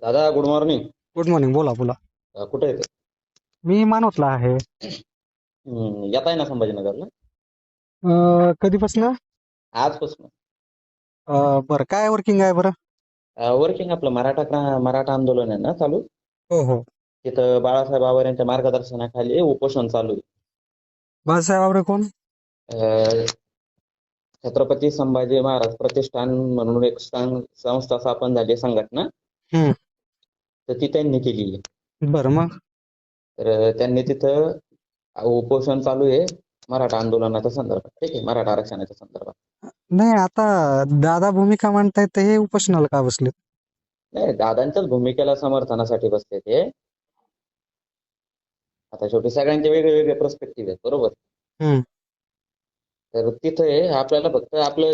दादा good morning good morning बोला बोला. कुठे येते मी मानवतला आहे. येत आहे ना संभाजीनगरला? अं, कधीपासून? आजपासून. अं, बरं काय वर्किंग आहे बरं? वर्किंग आपलं मराठा क्रा- मराठा आंदोलन आहे ना चालू? हो हो. तिथं बाळासाहेब आवार यांच्या मार्गदर्शनाखाली उपोषण चालू आहे. बाळासाहेब आवरे कोण? अं, छत्रपती संभाजी महाराज प्रतिष्ठान म्हणून एक सं- संस्था स्थापन झाली आहे, संघटना. हम्म. तर ती त्यांनी केली आहे बरं मग? तर त्यांनी तिथं उपोषण चालू आहे मराठा आंदोलनाच्या संदर्भात. ठीक आहे मराठा आरक्षणाच्या संदर्भात. नाही आता दादा भूमिका मांडतायत हे उपोषणाला का बसले नाही दादांच्याच भूमिकेला समर्थनासाठी बसले ते आता शेवटी सगळ्यांचे वेगळे वेगळे पर्स्पेक्टिव्ह आहेत बरोबर. तर तिथे आपल्याला फक्त आपले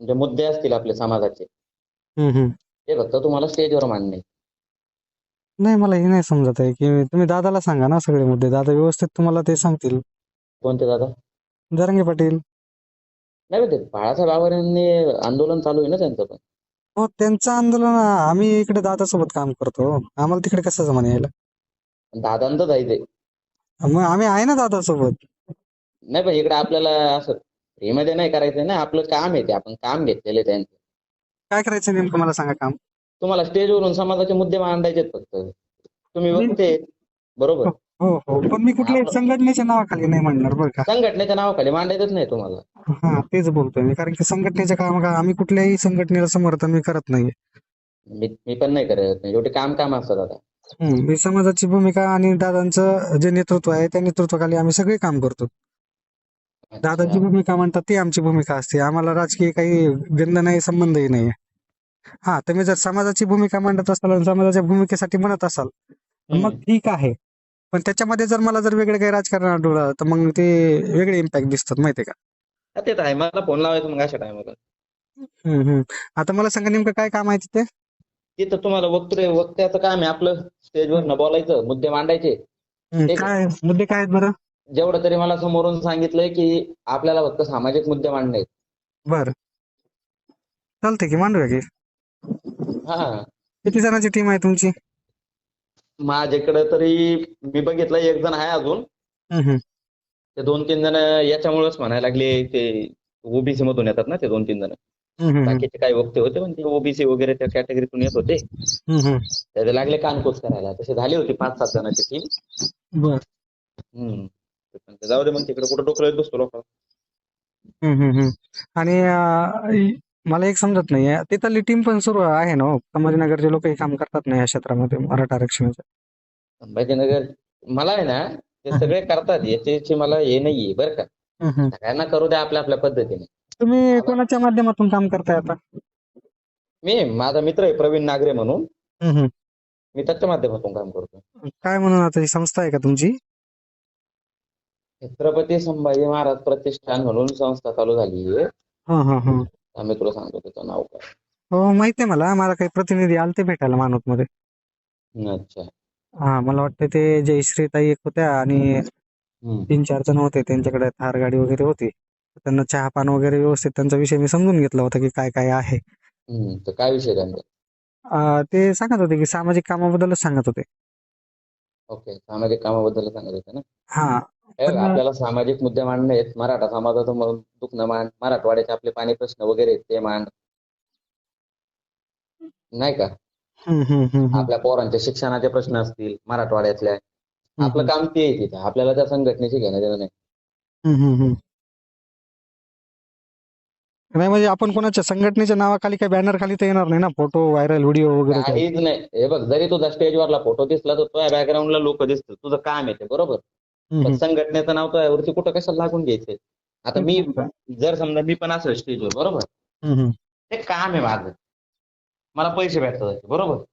जे मुद्दे असतील आपले समाजाचे. ते फक्त तुम्हाला स्टेजवर मांडणे. नाही मला हे नाही समजत आहे की तुम्ही दादाला सांगा ना सगळे मुद्दे. दादा व्यवस्थित तुम्हाला ते सांगतील. कोणते दादा? जरांगे पाटील. नाही पण ते बाळासाहेब आवारांनी आंदोलन चालू आहे ना त्यांचं पण. हो त्यांचं आंदोलन आम्ही इकडे दादासोबत काम करतो. आम्हाला तिकडे कसं जमान यायला? दादांचं जायचंय. मग आम्ही आहे ना दादासोबत. नाही पण इकडे आपल्याला असं फ्रीमध्ये नाही करायचं ना. आपलं काम आहे ते. आपण काम घेतलेले त्यांचं. काय करायचं नेमकं? मला सांगा काम. तुम्हाला स्टेजवरून समाजाचे मुद्दे मांडायचे फक्त. तुम्ही बघते. बरोबर. हो हो पण मी कुठल्याही संघटनेच्या नावाखाली नाही म्हणणार बरं का. संघटनेच्या नावाखाली मांडायचंच नाही तुम्हाला. हा तेच बोलतोय मी. कारण की संघटनेच्या काम आम्ही कुठल्याही संघटनेला समर्थन मी करत नाही मी मी पण नाही करत. शेवटी काम काम असतं दादा मी समाजाची भूमिका आणि दादांचं जे नेतृत्व आहे त्या नेतृत्वाखाली आम्ही सगळे काम करतो. दादाची भूमिका म्हणतात ती आमची भूमिका असते. आम्हाला राजकीय काही गंध नाही संबंधही नाही हा तुम्ही जर समाजाची भूमिका मांडत असाल आणि समाजाच्या भूमिकेसाठी म्हणत असाल मग. ठीक आहे. पण त्याच्यामध्ये जर मला जर वेगळे काही राजकारण आढळलं तर मग ते वेगळे इम्पॅक्ट दिसतात माहितीये का? ते तर आहे मला फोन लावायचं मग अशा टायमाला आता मला सांगा नेमकं काय काम आहे तिथे? तिथं तुम्हाला वक्तृ वक्त्याचं काम आहे आपलं. स्टेजवर न बोलायचं मुद्दे मांडायचे. काय मुद्दे काय आहेत बरं? जेवढं तरी मला समोरून सांगितलंय की आपल्याला फक्त सामाजिक मुद्दे मांडणे. बरं. चालतंय की मांडूया की? हा. किती जणांची टीम आहे तुमची? माझ्याकडे तरी मी बघितलं एक जण आहे अजून. हम्म, हम्म. ते दोन तीन जण याच्यामुळेच म्हणायला लागले ते ओबीसी मधून येतात ना ते दोन तीन जण. हम्म, हम्म, बाकीचे काही वक्ते होते पण ते ओबीसी वगैरे त्या कॅटेगरीतून येत होते. हम्म, हम्म. त्याचे लागले कानकोच करायला. तसे झाली होती पाच सात जणांची टीम बरं. हम्म. पण ते जाऊ दे मग तिकडे कुठं डोकं बसतो लोक हम्म, हम्म, हम्म. आणि अं, मला एक समजत नाहीये. तिथली टीम पण सुरू आहे ना हो? संभाजीनगरचे लोक काम करतात ना या क्षेत्रामध्ये मराठा आरक्षणाचं. संभाजीनगर मला आहे ना ते सगळे करतात. याची मला हे नाहीये बरं का. हम्म. सगळ्यांना करू द्या आपल्या आपल्या पद्धतीने. तुम्ही कोणाच्या माध्यमातून काम करताय आता? मी माझा मित्र आहे प्रवीण नागरे म्हणून. हम्म, हम्म. मी त्याच्या माध्यमातून काम करतो काय म्हणून आता ही संस्था आहे का तुमची? छत्रपती संभाजी महाराज प्रतिष्ठान म्हणून संस्था चालू झाली आहे. हा हा हा. आम्ही तुला सांगतो त्याचं नाव काय? हो माहिती आहे मला. मला काही प्रतिनिधी आलते भेटायला मानवत मध्ये अच्छा. हा मला वाटतं ते जयश्रीताई एक होत्या आणि हम्म. तीन चार जण होते. त्यांच्याकडे थार गाडी वगैरे होती. त्यांना चहा पान वगैरे व्यवस्थित त्यांचा विषय मी समजून घेतला होता की काय काय आहे. हम्म. तर काय विषय त्यांचा? अं, ते सांगत होते की सामाजिक कामाबद्दलच सांगत होते. ओके सामाजिक कामाबद्दल सांगत होते ना? हा आपल्याला सामाजिक मुद्दे मांडणे आहेत मराठा समाजाचं दुखणं मांड मराठवाड्याचे आपले पाणी प्रश्न वगैरे आहेत ते मांड नाही का. आपल्या पोरांच्या शिक्षणाचे प्रश्न असतील मराठवाड्यातल्या. आपलं काम ते आहे तिथं. आपल्याला त्या संघटनेशी घेणं देणं नाही. नाही म्हणजे आपण कोणाच्या संघटनेच्या नावाखाली काही बॅनर खाली तर येणार नाही ना? फोटो व्हायरल व्हिडिओ वगैरे काही काहीच नाही. हे बघ जरी तुझा स्टेजवरला फोटो दिसला तर तुझ्या बॅकग्राऊंडला लोक दिसतात. तुझं काम आहे ते बरोबर? पण. संघटनेचं नाव तुझ्यावरती कुठं कशाला लागून घ्यायचंय आता मी जर समजा मी पण असेल स्टेजवर बरोबर. ते काम आहे माझं. मला पैसे भेटतात बरोबर?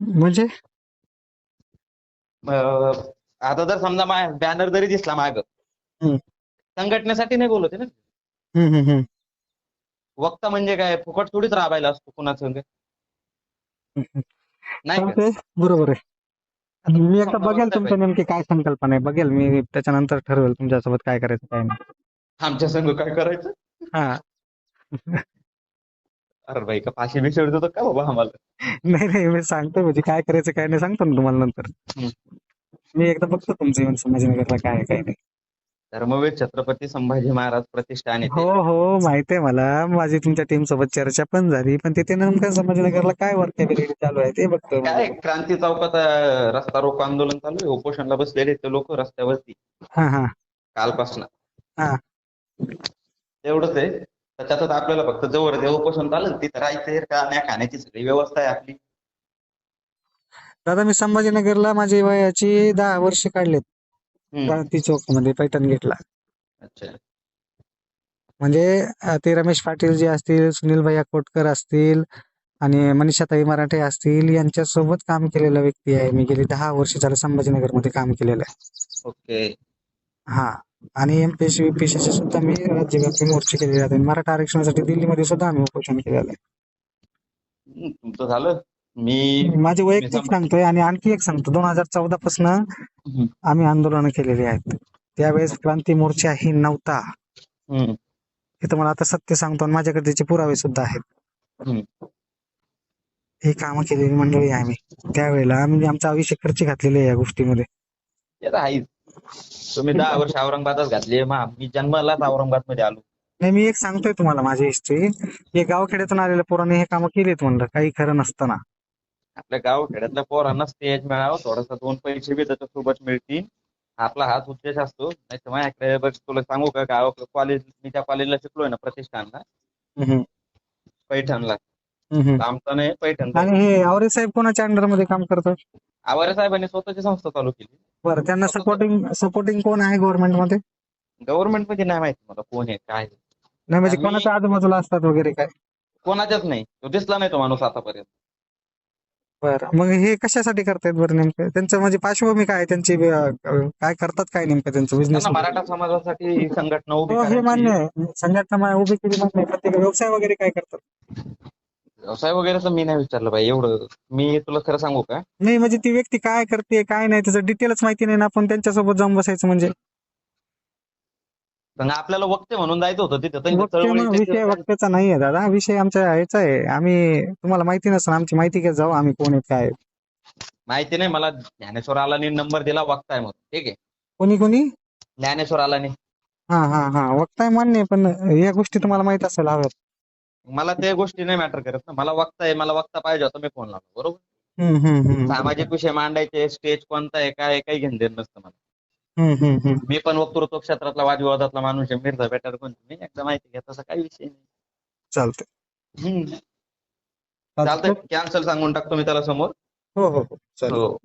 म्हणजे? आता जर समजा बॅनर जरी दिसला माग. संघटनेसाठी नाही बोलत ना. वक्ता म्हणजे काय? फुकट थोडीच राबायला असतो कुणाचं नाही बरोबर आहे. आणि मी एकदा बघेल तुमच्या नेमकी काय संकल्पना आहे. बघेल मी त्याच्यानंतर ठरवेल तुमच्यासोबत काय करायचं काय नाही. आमच्या संघ काय करायचं? हा. अरे भाई का फाशी बिशी देतो का बाबा आम्हाला? नाही नाही मी सांगतो म्हणजे काय करायचं काय नाही सांगतो ना तुम्हाला नंतर. मी एकदा बघतो तुमचं येऊन संभाजीनगरला काय आहे, काय नाही. धर्मवीर छत्रपती संभाजी महाराज प्रतिष्ठान हो येथे. हो माहिती आहे मला. माझी तुमच्या टीम सोबत चर्चा पण झाली पण तिथे नेमकं संभाजीनगरला काय वर्क चालू आहे ते बघतो काय क्रांती चौकात अं, रस्ता रोको आंदोलन चालू आहे. उपोषणला बसलेले ते लोक रस्त्यावरती. हा हा. कालपासून. हा. तेवढंच आहे. त्याच्यातच आपल्याला फक्त जवळ ते उपोषण चालेल तिथं राहायचं खाण्या खाण्याची सगळी व्यवस्था आहे आपली. दादा मी संभाजीनगरला माझी वयाची दहा वर्ष काढलेत. क्रांती चौकमध्ये पैठण गेटला. अच्छा. म्हणजे अं, ते रमेश पाटील जे असतील सुनील भैया कोटकर असतील आणि मनीषाताई मराठे असतील यांच्या सोबत काम केलेला व्यक्ती आहे. मी गेली दहा वर्ष झालं संभाजीनगरमध्ये काम केलेलं आहे. ओके. हा. आणि एमपीएससी युपीएससी सुद्धा मी राज्यव्यापी मोर्चे केलेले आहेत. आणि मराठा आरक्षणासाठी दिल्लीमध्ये सुद्धा आम्ही उपोषण केलेलं आहे. हम्म, तुमचं झालं? मी माझे वैयक्तिक सांगतोय आणि आणखी एक सांगतो. दोन हजार चौदा पासून. आम्ही आंदोलनं केलेली आहेत. त्यावेळेस क्रांती मोर्चा ही नव्हता. हे तुम्हाला आता सत्य सांगतो आणि माझ्याकडे त्याचे पुरावे सुद्धा आहेत. ही कामं केलेली मंडळी आहे आम्ही. त्यावेळेला म्हणजे आमचा आयुष्य खर्च घातलेले आहे या गोष्टीमध्ये. तुम्ही दहा वर्ष औरंगाबादच घातली. मी जन्मालाच औरंगाबादमध्ये आलो. नाही मी एक सांगतोय तुम्हाला माझी हिस्ट्री हे गावखेड्यातून आलेल्या पोरांनी हे कामं केलीत म्हणलं. काही खरं नसतं ना आपल्या गाव खेड्यातल्या पोरांना स्टेज मिळावं. थोडासा दोन पैसे बी त्याच्यासोबत मिळतील. आपला हाच उद्देश असतो. नाही तर माझ्याकडे बघ तुला सांगू का गाव कॉलेज मी त्या कॉलेजला शिकलोय ना प्रतिष्ठानला. पैठणला. आमचा नाही पैठणचा आणि हे आवरे साहेब कोणाच्या अंडरमध्ये काम करतात? आवारे साहेबांनी स्वतःची संस्था चालू केली. बरं त्यांना सपोर्टिंग सपोर्टिंग कोण आहे गव्हर्नमेंटमध्ये? गव्हर्नमेंटमध्ये नाही माहिती मला कोण आहे काय. नाही म्हणजे कोणाच्या आजूबाजूला असतात वगैरे काय? कोणाच्याच नाही. तो दिसला नाही तो माणूस आतापर्यंत. बरं. मग हे कशासाठी करतायत बरं नेमकं? त्यांचं म्हणजे पार्श्वभूमी काय आहे? त्यांची अं, काय करतात काय नेमकं त्यांचं बिझनेस त्यांना मराठा समाजासाठी ही संघटना उभी हो हे मान्य करायची आहे. संघटना मा- उभी केली मान्य आहे. प्रत्येक व्यवसाय वगैरे काय करतात? व्यवसाय वगैरेच मी नाही विचारलं बाई. एवढं मी तुला खरं सांगू का? नाही म्हणजे ती व्यक्ती काय करते काय नाही त्याचं डिटेलच माहिती नाही ना आपण त्यांच्यासोबत जाऊन बसायचं म्हणजे? आपल्याला वक्ते म्हणून जायचं होतं तिथं. त्यांच्या वक्ते मग चळवळीचे विषय वक्त्याचा नाही आहे दादा. विषय आमच्या ह्याचा आहे. आम्ही तुम्हाला माहिती नसेल आमची माहिती घेत जाऊ आम्ही कोण आहेत काय आहेत. माहिती नाही मला ज्ञानेश्वर आलानी नंबर दिला वक्ताय म्हणून. ठीक आहे. कोणी कोणी? ज्ञानेश्वर आलानी. हा हा हा. वक्ताय मान्य आहे पण या गोष्टी तुम्हाला माहीत असेल हव्यात. मला त्या गोष्टी नाही मॅटर करत ना. मला वक्ता आहे मला वक्ता पाहिजे होता मी फोन लावला. बरोबर? हम्म हम्म हम्म. सामाजिक विषय मांडायचे स्टेज कोणता आहे काय आहे, काही घेणं देणं नसतं मला. मी पण वक्तृत्व क्षेत्रातला वादविवादातला माणूस आहे मिर्झा बेटर कोण मी एकदा माहिती घ्या तसा काही विषय नाही. चालतंय. चालतंय. कॅन्सल सांगून टाकतो मी त्याला समोर. हो हो हो. चालेल. हो.